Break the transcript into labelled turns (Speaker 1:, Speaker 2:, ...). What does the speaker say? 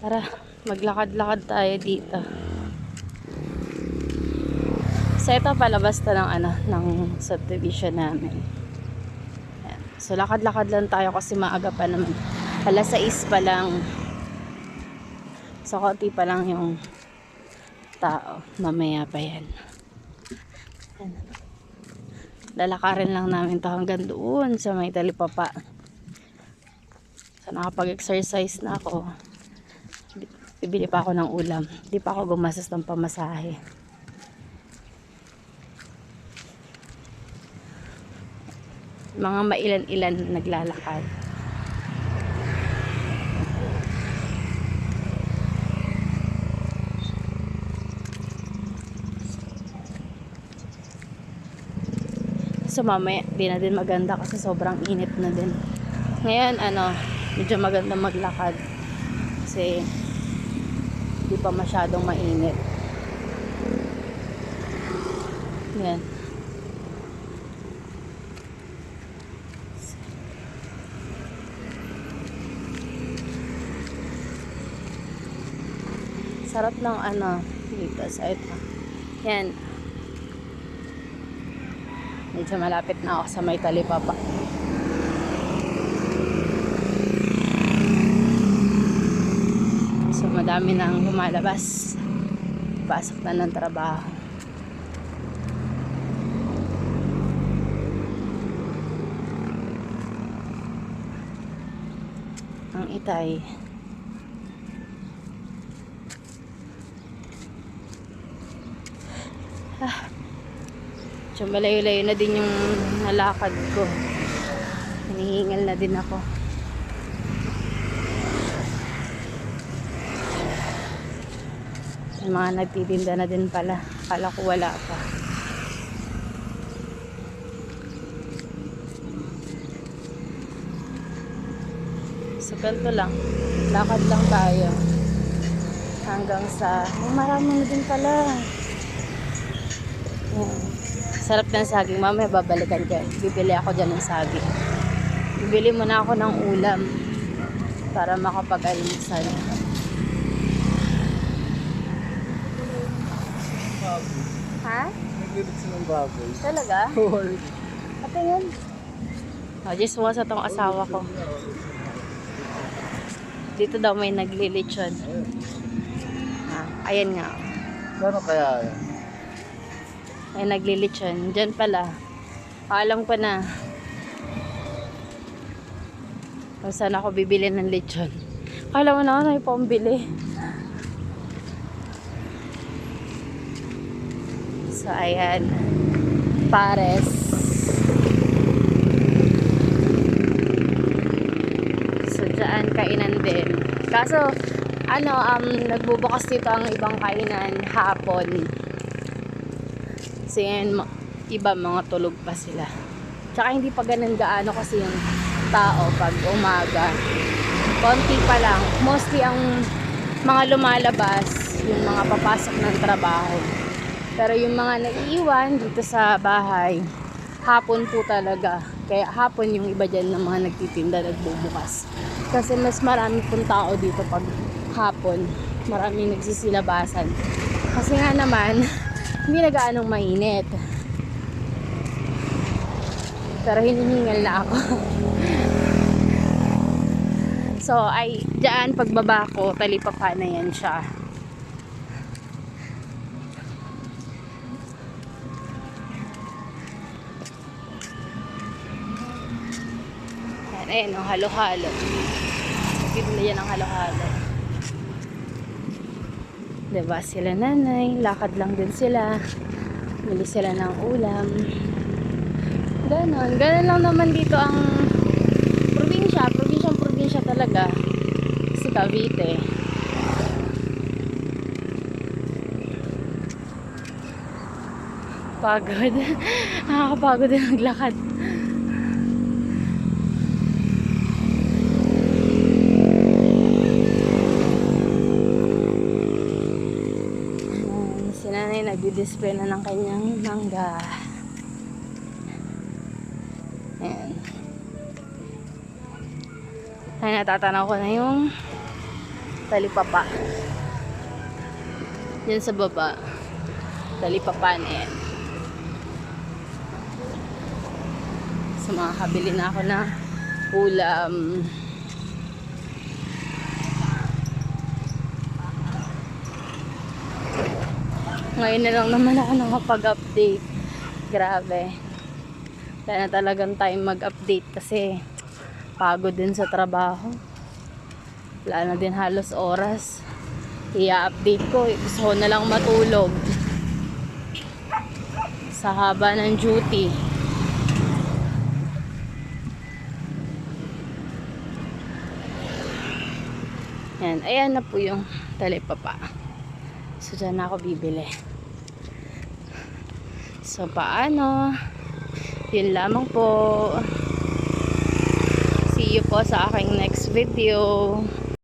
Speaker 1: Tara, maglakad-lakad tayo dito. So ito palabas to ng ano, ng subdivision namin. Ayan. So lakad-lakad lang tayo kasi maaga pa naman. Alas 6 pa lang. So konti pa lang yung tao. Mamaya pa yan. Ayan. Lalakarin lang namin to hanggang doon sa may talipapa. So nakapag-exercise na ako. Bibili pa ako ng ulam. Hindi pa ako gumastos ng pamasahe. Mga mailan-ilan na naglalakad. So mamaya, di na din maganda kasi sobrang init na din. Ngayon, ano, medyo maganda maglakad. Kasi, pa masyadong mainit. Yan. Sarap ng ano, dito sa ito. Yan. Medyo malapit na ako sa may talipapa. So madami nang lumalabas. Pasok na ng trabaho. Ang itay. So malayo-layo na din yung nalakad ko. Hinihingal na din ako. May mga nagtitinda na din pala. Kala ko wala pa. So ganito lang. Lakad lang tayo. Hanggang sa... Oh, marami na din pala. Yan. Sarap ng saging. Mamaya babalikan ko. Bibili ako dyan ng saging. Bibili muna ako ng ulam para makapag-almusal. Ha?
Speaker 2: Naglilit silang baboy.
Speaker 1: Talaga? Ate yun. Oh, just sa tong asawa ko. Dito daw may naglilitsyon. Ah, ayan nga.
Speaker 2: Gano'n kaya yan?
Speaker 1: May naglilitsyon. Diyan pala. Alam ko na. Kung saan ako bibili ng lechon. Kala mo na ako na pambili. So, ayan. Pares. So, dyan, kainan din. Kaso, ano, um, nagbubukas dito ang ibang kainan hapon. Kasi yan, iba mga tulog pa sila. Tsaka hindi pa ganun gaano kasi yung tao pag umaga. Konti pa lang. Mostly ang mga lumalabas, yung mga papasok ng trabaho. Pero yung mga naiiwan dito sa bahay, hapon po talaga. Kaya hapon yung iba dyan ng mga nagtitinda, nagbubukas. Kasi mas marami pong tao dito pag hapon. Maraming nagsisilabasan. Kasi nga naman, hindi na gaanong mainit. Pero hinihingal na ako. so, ay, dyan, pagbaba ko, talipapa na yan siya. Yan, ayun, ang halo-halo. Bibili yan ng halo-halo. Diba sila nanay, lakad lang din sila. Bili sila ng ulam. Ganon. Ganon lang naman dito ang probinsya. Probinsyang probinsya talaga. Si Cavite. Pagod. Nakakapagod din maglakad. Ayan, Si nanay nagdi-display na ng kanyang mangga. Ayan. Ay, natatanaw ko na yung talipapa. Yan sa baba. Talipapa na yan. So makakabili na ako ng ulam. Ngayon na lang naman ako nakapag-update. Grabe. Kaya na talagang time mag-update kasi pagod din sa trabaho. Wala na din halos oras. I-update ko. Gusto ko na lang matulog. Sa haba ng duty. Yan. Ayan na po yung talipapa. So, dyan ako bibili. So, paano? Yun lamang po. See you po sa aking next video.